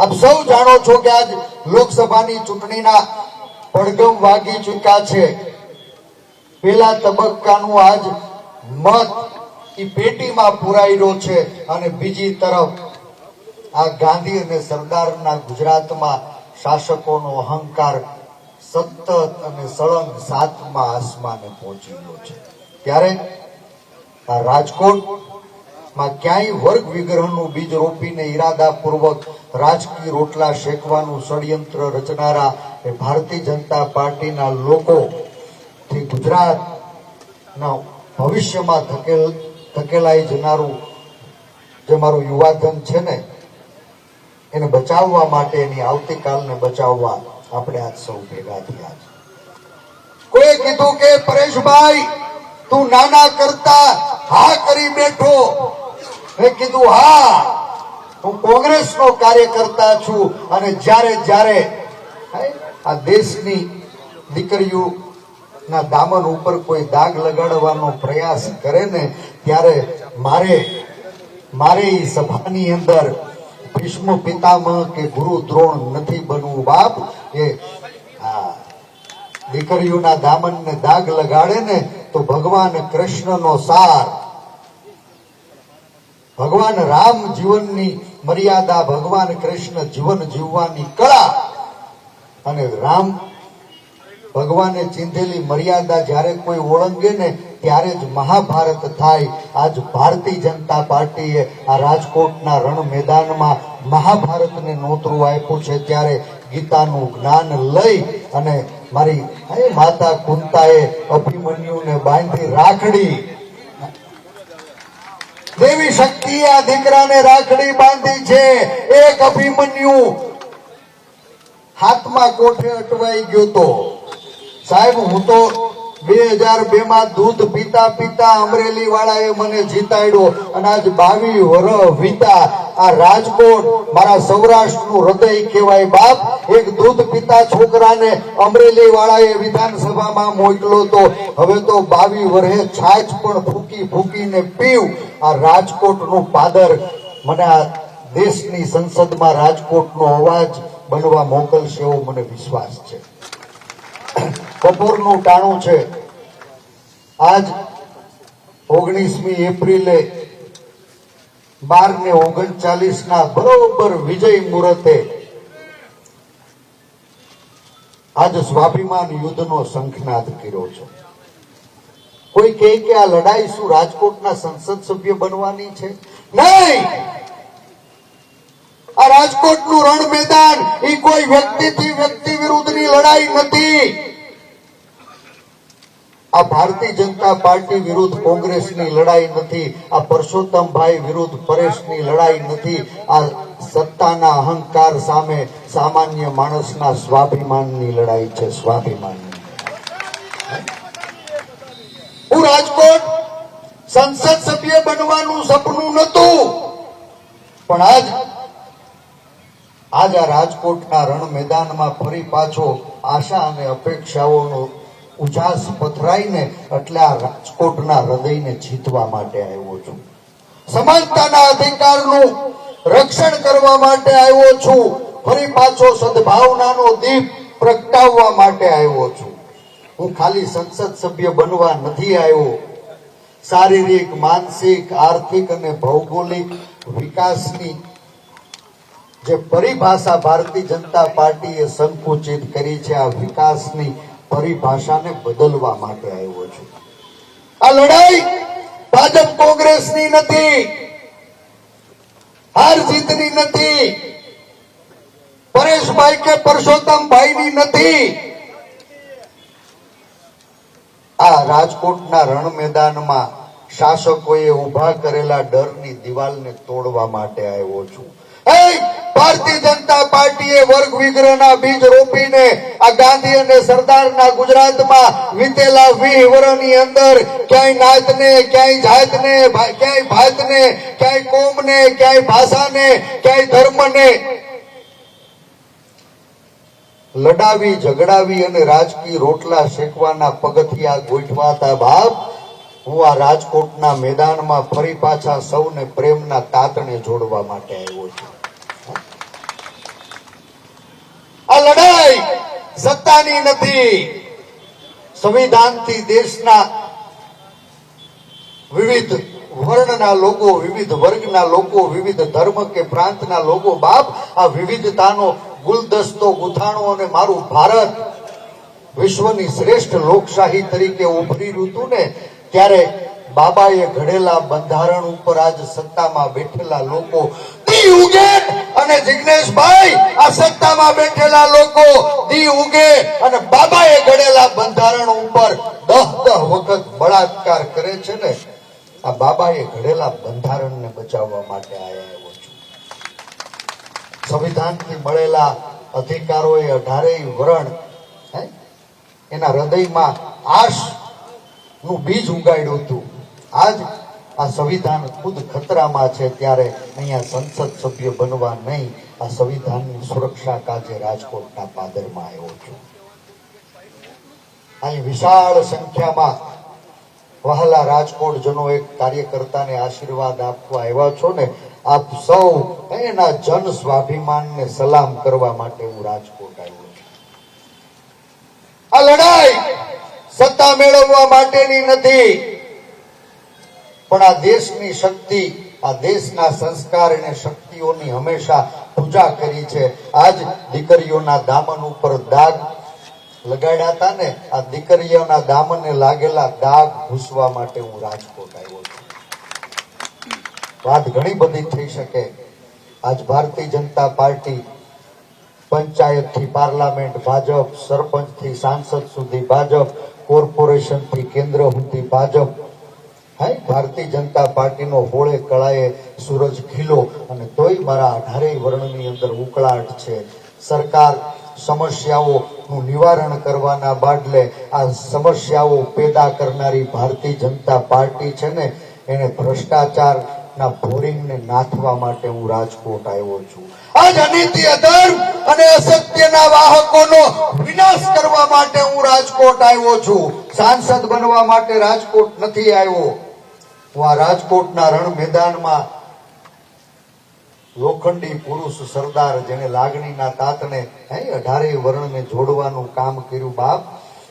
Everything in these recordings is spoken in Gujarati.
આપ સૌ જાણો છો કે આજ લોકસભાની ચૂંટણીના પડગમ વાગી ચૂક્યા છે. પેલા તબક્કાનું આજ મત એ પેટીમાં પુરાયેલો છે અને બીજી તરફ આ ગાંધી અને સરદારના ગુજરાતમાં શાસકોનો અહંકાર સતત અને સળંગ સાતમા આસમાને પહોંચી ગયો છે. ત્યારે આ રાજકોટમાં ક્યાંય વર્ગ વિગ્રહનું બીજ રોપીને ઈરાદાપૂર્વક રાજકીય રોટલા શેકવાનું ષડયંત્ર રચનારા એ ભારતીય જનતા પાર્ટીના લોકો થી ગુજરાતના ભવિષ્યમાં ધકેલ, ધકેલાઈ જનારું જે મારું યુવાધન છે ને, એને બચાવવા માટે એની આવતીકાલને બચાવવા આપણે આજ સૌ ભેગા થયા છે. કોઈ કીધું કે પરેશભાઈ, તું નાના કરતા હા કરી બેઠો. મેં કીધું, હા, હું કોંગ્રેસનો કાર્યકર્તા છું અને જ્યારે જ્યારે આ દેશની દીકરીઓ ના દામન ઉપર કોઈ દાગ લગાડવાનો પ્રયાસ કરે ને, ત્યારે મારે મારે એ સભાની અંદર ભીષ્મ પિતામહ કે ગુરુ દ્રોણ નથી બનવું બાપ. આ દીકરીઓના દામનને દાગ લગાડે ને, તો ભગવાન કૃષ્ણનો સાર ભગવાન રામ જીવનની મર્યાદા, ભગવાન કૃષ્ણ જીવન જીવવાની કળા અને રામ ભગવાને ચીંધેલી મર્યાદા જ્યારે કોઈ ઓળંગે ને ત્યારે જ મહાભારત થાય. આજ ભારતીય જનતા પાર્ટીએ આ રાજકોટના રણ મેદાનમાં મહાભારતને નોતરું આપ્યું છે. ત્યારે ગીતાનું જ્ઞાન લઈ અને મારી માતા કુંતાએ અભિમન્યુને બાંધી રાખડી. દેવી શક્તિ આ દીકરાને રાખડી બાંધી છે. એક અભિમન્યુ હાથમાં કોઠે અટવાઈ ગયો તો. સાહેબ, હું તો બે માં દૂધ પીતા પીતા અમરેલી વાળાએ મને જીતાડ્યો અને આજ બાવી વરહ વીતા. આ રાજકોટ મારા સૌરાષ્ટ્રનું હૃદય કહેવાય બાપ. એક દૂધ પીતા છોકરાને અમરેલી વાળાએ વિધાનસભામાં મોકલો તો. હવે તો બાવી વર્ષે છાછ પણ ફૂકી ફૂકીને પીવ. આ રાજકોટનું પાદર મને આ દેશની સંસદમાં રાજકોટનો અવાજ બનવા મોકલશે એવો મને વિશ્વાસ છે. બપોરનું ટાણું છે. આજ ઓગણીસમી એપ્રિલે બાર ને ઓગણચાલીસના બરોબર વિજય મુહૂર્તે આજ સ્વાભિમાન યુદ્ધનો શંખનાદ કર્યો છે. કોઈ કહે કે આ લડાઈ શું રાજકોટના સંસદ સભ્ય બનવાની છે? નહીં! આ રાજકોટનું રણ મેદાન એ કોઈ વ્યક્તિથી વ્યક્તિ વિરુદ્ધની લડાઈ નથી. આ ભારતીય જનતા પાર્ટી વિરુદ્ધ કોંગ્રેસની લડાઈ નથી, આ પરસોત્તમભાઈ વિરુદ્ધ પરેશની લડાઈ નથી, આ સત્તાના અહંકાર સામે સામાન્ય માણસના સ્વાભિમાનની લડાઈ છે, સ્વાભિમાન. હું રાજકોટ સંસદ સભ્ય બનવાનું સપનું નતું પણ આજ આજ આ રાજકોટના રણ મેદાનમાં ફરી પાછો આશા અને અપેક્ષાઓનો ઉજાસ પથરાઈને એટલે આ રાજકોટના હૃદયને જીતવા માટે આવ્યો છું. સમાનતાના અધિકારનું રક્ષણ કરવા માટે આવ્યો છું. ફરી પાછો સદભાવનાનો દીપ પ્રગટાવવા માટે આવ્યો છું. હું ખાલી સંસદ સભ્ય બનવા નથી આવ્યો. શારીરિક, માનસિક, આર્થિક અને ભૌગોલિક વિકાસની જે પરિભાષા ભારતીય જનતા પાર્ટીએ સંકુચિત કરી છે, આ વિકાસની પરિભાષાને બદલવા માટે આવ્યો છું. આ લડાઈ ભાજપ કોંગ્રેસની નથી, હાર જીતની નથી, પરેશભાઈ કે પરસોત્તમભાઈની નથી. આ રાજકોટના રણ મેદાનમાં શાસકોએ ઊભા કરેલા ડરની દિવાલને તોડવા માટે આવ્યો છું. ભારતીય જનતા પાર્ટીએ વર્ગ વિગ્રહના બીજ રોપીને આ ગાંધી અને સરદારના ગુજરાતમાં વીતેલા વીહ વર્ષની અંદર ક્યાંય નાતને, ક્યાંય જાતને ક્યાંય ભાતને, ક્યાંય કોમને, ક્યાંય ભાષાને, ક્યાંય ધર્મને લડાવી, ઝઘડાવી અને રાજકીય રોટલા શેકવાના પગથિયા ગોઠવાતા બાપ હું આ રાજકોટના મેદાનમાં ફરી પાછા સૌને પ્રેમના તાતણે જોડવા માટે આવ્યો છું. સત્તાની નથી. સંવિધાનથી દેશના વિવિધ વર્ણના લોકો, વિવિધ વર્ગના લોકો, વિવિધ ધર્મ કે પ્રાંતના લોકો, બાપ, આ વિવિધતાનો ગુલદસ્તો, ગુથાણો અને મારું ભારત વિશ્વની શ્રેષ્ઠ લોકશાહી તરીકે ઉભરી હતું ને ત્યારે બાબાએ ઘડેલા બંધારણ ઉપર આજ સત્તામાં બેઠેલા લોકો ઉગે અને જિગ્નેશભાઈ, આ સત્તામાં બેઠેલા લોકો દી ઉગે અને બાબાએ ઘડેલા બંધારણ ઉપર દહ દહ વખત બળાત્કાર કરે છે ને, આ બાબાએ ઘડેલા બંધારણને બચાવવા માટે આયા એવો છું. સંવિધાનથી મળેલા અધિકારોએ અઢારેય વરણ એના હૃદયમાં આશનું બીજ ઉગાડ્યું હતું. આજ આ સંવિધાન ખુદ ખતરામાં છે ત્યારે અહીંયા સંસદ સભ્ય બનવા નહીં. આ સંવિધાનની સુરક્ષા કાજે રાજકોટના પાદરમાં આવ્યો છું. અહીં વિશાળ સંખ્યામાં વહાલા રાજકોટ જનો એક કાર્યકર્તાને આશીર્વાદ આપવા આવ્યા છો ને, આપ સૌ એના જન સ્વાભિમાનને સલામ કરવા માટે હું રાજકોટ આવ્યો છું. આ લડાઈ સત્તા મેળવવા માટેની નથી. પણ આ દેશની શક્તિ, આ દેશના સંસ્કાર અને શક્તિઓની હંમેશા પૂજા કરી છે. આજ દીકરીઓના દામન ઉપર દાગ લગાડ્યા હતા ને, આ દીકરીઓના દામને લાગેલા દાગ ભૂસવા માટે હું રાજકોટ આવ્યો છું. વાત ઘણી બધી થઈ શકે. આજ ભારતીય જનતા પાર્ટી પંચાયતથી પાર્લામેન્ટ, ભાજપ સરપંચથી સાંસદ સુધી ભાજપ કોર્પોરેશનથી કેન્દ્ર સુધી ભાજપ હાય ભારતીય જનતા પાર્ટીનો હોળે કળાએ સૂરજ ખીલો અને તોય મારા અઢારેય વર્ણની અંદર ઉકળાટ છે. સરકાર સમસ્યાઓનું નિવારણ કરવાના બાદલે આ સમસ્યાઓ પેદા કરનારી ભારતીય જનતા પાર્ટી છે ને, એને ભ્રષ્ટાચારના ભોરિંગને નાથવા માટે હું રાજકોટ આવ્યો છું. આજ અનિતિ અધર્મ અને અસત્યના વાહકોનો વિનાશ કરવા માટે હું રાજકોટ આવ્યો છું. સાંસદ બનવા માટે રાજકોટ નથી આવ્યો. હું આ રાજકોટના રણ મેદાનમાં લોખંડી પુરુષ સરદાર જેને લાગણીના તાતને અઢારેય વર્ણને જોડવાનું કામ કર્યું બાપ,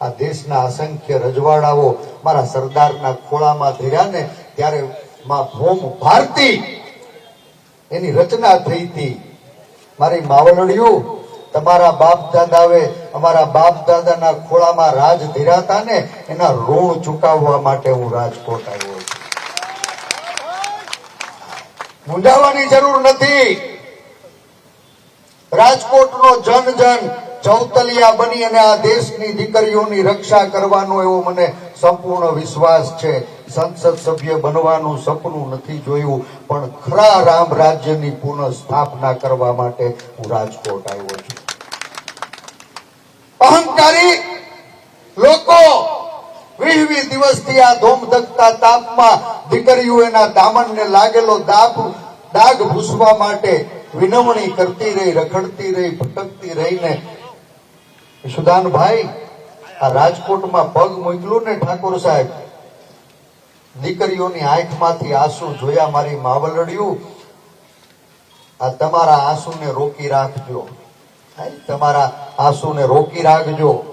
આ દેશના અસંખ્ય રજવાડાઓ મારા સરદારના ખોળામાં ધર્યા ને ત્યારે માં ભૂમ ભારતી એની રચના થઈ હતી. મારી માવલડિયું તમારા બાપ દાદાએ અમારા બાપ દાદાના ખોળામાં રાજ ધીરાતા ને એના ઋણ ચૂકવવા માટે હું રાજકોટ આવ્યો છું. મૂંઝાવાની જરૂર નથી. રાજકોટનો જન જન ચૌતલિયા બની અને આ દેશની દીકરીઓની રક્ષા કરવાનો એવો મને સંપૂર્ણ વિશ્વાસ છે. સંસદ સભ્ય બનવાનું સપનું નથી જોયું, પણ ખરા રામ રાજ્યની પુનઃ સ્થાપના કરવા માટે હું રાજકોટ આવ્યો છું. અહંકારી દિવસથી આ ધોમધકતા તાપમાં દીકરીઓ એના દામનને લાગેલો દાપ દાગ ભૂસવા માટે વિનવણી કરતી રહી, રખડતી રહી, ભટકતી રહીને. સુદાનભાઈ, આ રાજકોટમાં પગ મોકલું ને ઠાકોર સાહેબ? દીકરીઓની આંખમાંથી આંસુ જોયા મારી માવલડિયું. આ તમારા આંસુને રોકી રાખજો. તમારા આંસુને રોકી રાખજો.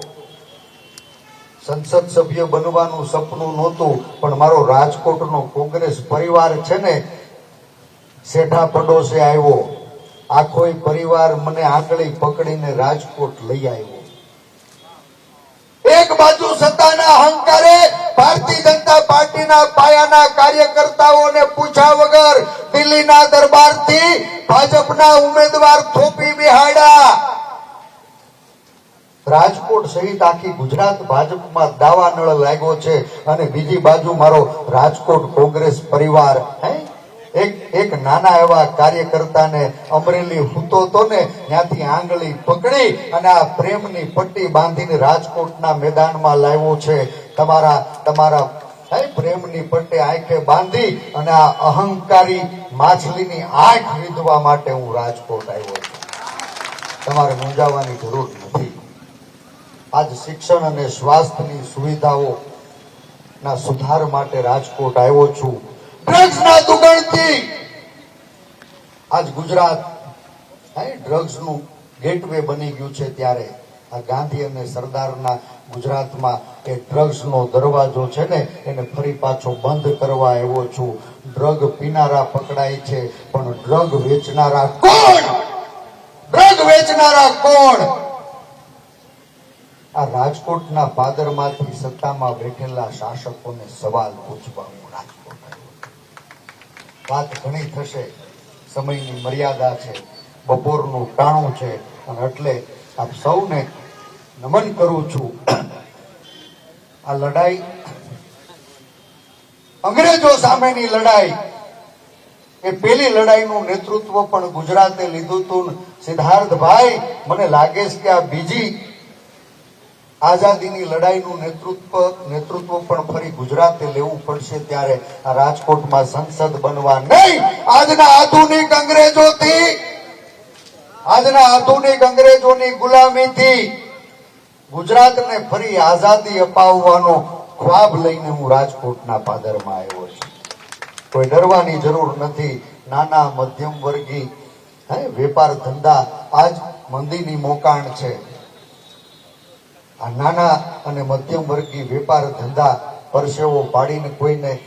સંસદ સભ્ય બનવાનું સપનું નહોતું, પણ મારો રાજકોટનો કોંગ્રેસ પરિવાર છે ને, શેઠા પડોશે આવ્યો. આખો પરિવાર મને આંગળી પકડીને રાજકોટ લઈ આવ્યો. એક બાજુ સત્તાના અહંકારે ભારતીય જનતા પાર્ટીના પાયાના કાર્યકર્તાઓને પૂછ્યા વગર દિલ્હીના દરબારથી ભાજપના ઉમેદવાર થોપી બિહાડ્યા રાજકોટ સહિત આખી ગુજરાત ભાજપમાં દાવાનળ લાગ્યો છે અને બીજી બાજુ મારો રાજકોટ કોંગ્રેસ પરિવાર, હે? એક એક નાના એવા કાર્યકર્તાને અમરેલી હૂતો તો ને ત્યાંથી આંગળી પકડી અને આ પ્રેમની પટ્ટી બાંધીને રાજકોટના મેદાનમાં લાવ્યો છે. તમારા તમારા પ્રેમની પટ્ટી આંખે બાંધી અને આ અહંકારી માછલીની આંખ વીંધવા માટે હું રાજકોટ આવ્યો છું. તમારે મૂંઝાવાની જરૂર નથી. આજ શિક્ષણ અને સ્વાસ્થ્યની સુવિધાઓ ના સુધાર માટે રાજકોટ આવ્યો છું. આજ ગુજરાત ડ્રગ્સનું ગેટવે બની ગયું છે ત્યારે. આ ગાંધી અને સરદારના ગુજરાતમાં એ ડ્રગ્સનો દરવાજો છે ને, એને ફરી પાછો બંધ કરવા આવ્યો છું. ડ્રગ પીનારા પકડાય છે, પણ ડ્રગ વેચનારા કોણ? ડ્રગ વેચનારા કોણ? આ રાજકોટના પાદરમાંથી સત્તામાં બેઠેલા શાસકોને સવાલ પૂછવા રાજકોટ. વાત ઘણી થશે, સમયની મર્યાદા છે, બપોરનું ટાણું છે, અને એટલે આપ સૌને નમન કરું છું. આ લડાઈ, અંગ્રેજો સામેની લડાઈ, એ પેલી લડાઈનું નેતૃત્વ પણ ગુજરાતે લીધું હતું સિદ્ધાર્થભાઈ, મને લાગે છે કે આ બીજી આઝાદીની લડાઈનું નેતૃત્વ નેતૃત્વ પણ ફરી ગુજરાતે લેવું પડશે ત્યારે રાજકોટમાં સંસદ બનવા નહીં. આજના આધુનિક અંગ્રેજોથી, આજના આધુનિક અંગ્રેજોની ગુલામીથી ગુજરાતને ફરી આઝાદી અપાવવાનો ખ્વાબ લઈને હું રાજકોટના પાદરમાં આવ્યો છું. કોઈ ડરવાની જરૂર નથી. નાના, મધ્યમ વર્ગી, હે, વેપાર ધંધા આજ મંદીની મોકાણ છે. આ નાના અને મધ્યમ વર્ગી વેપાર ધંધા પરસેવો પાડીને કોઈને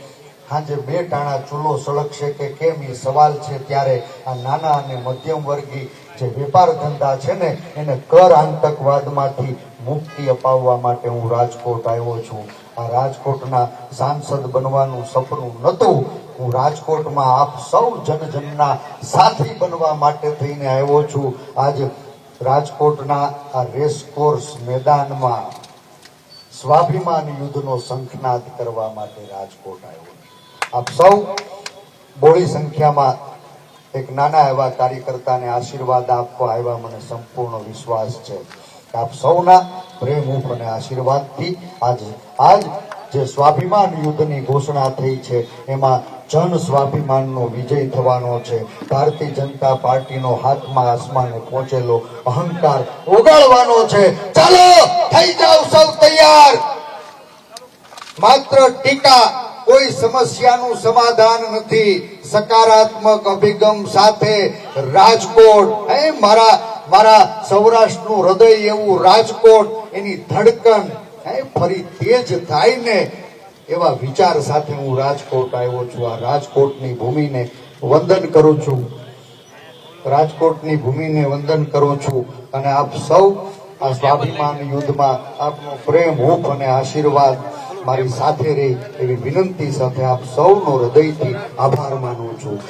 સાંજે બે ટાણા ચૂલો સળગશે કે કેમ એ સવાલ છે ત્યારે આ નાના અને મધ્યમ વર્ગી જે વેપાર ધંધા છે ને, એને કર આતંકવાદમાંથી મુક્તિ અપાવવા માટે હું રાજકોટ આવ્યો છું. આ રાજકોટના સાંસદ બનવાનું સપનું નહોતું. હું રાજકોટમાં આપ સૌ જનજનના સાથી બનવા માટે થઈને આવ્યો છું. આજે રાજકોટના આ રેસકોર્સ મેદાનમાં સ્વાભિમાન યુદ્ધનો શંખનાદ કરવા માટે રાજકોટ આવ્યો આપ સૌ બોળી સંખ્યામાં એક નાના એવા કાર્યકર્તાને આશીર્વાદ આપવા આવ્યા મને સંપૂર્ણ વિશ્વાસ છે. આપ સૌના પ્રેમ અને આશીર્વાદથી આજે આજ જે સ્વાભિમાન યુદ્ધની ઘોષણા થઈ છે, એમાં જન સ્વાભિમાનનો વિજય થવાનો છે. ભારતીય જનતા પાર્ટીનો હાથમાં આસમાને પહોંચેલો અહંકાર ઓગાળવાનો છે. ચાલો, થઈ જાવ સૌ તૈયાર. માત્ર ટીકા, કોઈ સમસ્યાનું સમાધાન નથી. સકારાત્મક અભિગમ સાથે રાજકોટ એ મારા મારા સૌરાષ્ટ્રનું હૃદય એવું રાજકોટ, એની ધડકન હે ફરી જ થાય ને એવા વિચાર સાથે હું રાજકોટ આવ્યો છું. આ રાજકોટની ભૂમિને વંદન કરું છું. રાજકોટની ભૂમિને વંદન કરું છું. અને આપ સૌ આ સ્વાભિમાન યુદ્ધમાં આપનો પ્રેમ, હૂફ અને આશીર્વાદ મારી સાથે રહી એવી વિનંતી સાથે આપ સૌનો હૃદયથી આભાર માનું છું.